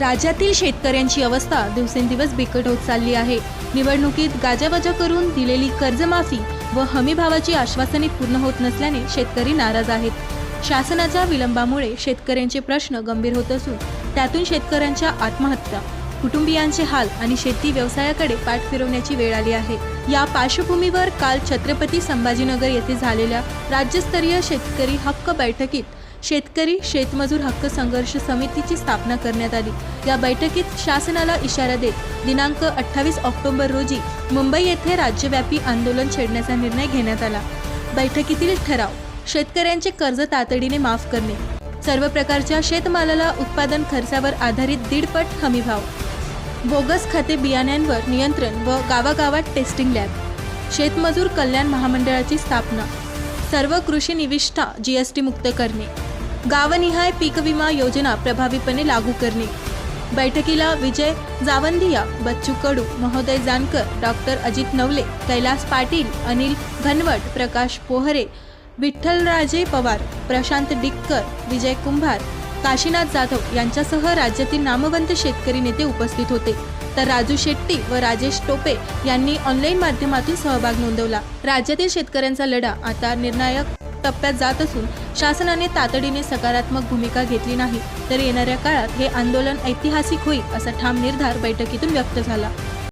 राज्यातील शेतकऱ्यांची अवस्था दिवसेंदिवस बिकट होत चालली आहे. निवडणुकीत गाजावाजा करून दिलेली कर्जमाफी व हमीभावाची आश्वासने पूर्ण होत नसल्याने शेतकरी नाराज आहेत. शासनाच्या विलंबामुळे शेतकऱ्यांचे प्रश्न गंभीर होत असून त्यातून शेतकऱ्यांच्या आत्महत्या कुटुंबियांचे हाल आणि शेती व्यवसायाकडे पाठ फिरवण्याची वेळ आली आहे. या पार्श्वभूमीवर काल छत्रपती संभाजीनगर येथे झालेल्या राज्यस्तरीय शेतकरी हक्क बैठकीत शेतकरी शेतमजूर हक्क संघर्ष समितीची स्थापना करण्यात आली. या बैठकीत शासनाला इशारा देत दिनांक अठ्ठावीस ऑक्टोबर रोजी मुंबई येथे राज्यव्यापी आंदोलन छेडण्याचा निर्णय घेण्यात आला. बैठकीतील ठराव शेतकऱ्यांचे कर्ज तातडीने माफ करणे सर्व प्रकारच्या शेतमालाला उत्पादन खर्चावर आधारित दीडपट हमीभाव बोगस खते बियाण्यांवर नियंत्रण व गावागावात टेस्टिंग लॅब शेतमजूर कल्याण महामंडळाची स्थापना सर्व कृषी निविष्ठा जीएसटी मुक्त करणे गावनिहाय पीक विमा योजना प्रभावीपणे लागू करणे. बैठकीला विजय जावंदिया बच्चू कडू महोदय जानकर डॉक्टर अजित नवले कैलास पाटील अनिल घनवट प्रकाश पोहरे विठ्ठलराजे पवार प्रशांत डिक्कर विजय कुंभार काशीनाथ जाधव यांच्यासह राज्यातील नामवंत शेतकरी नेते उपस्थित होते. तर राजू शेट्टी व राजेश टोपे यांनी ऑनलाईन माध्यमातून सहभाग नोंदवला. राज्यातील शेतकऱ्यांचा लढा आता निर्णायक टप्प्यात जात असून शासनाने तातडीने सकारात्मक भूमिका घेतली नाही तर येणाऱ्या काळात हे आंदोलन ऐतिहासिक होईल असा ठाम निर्धार बैठकीतून व्यक्त झाला.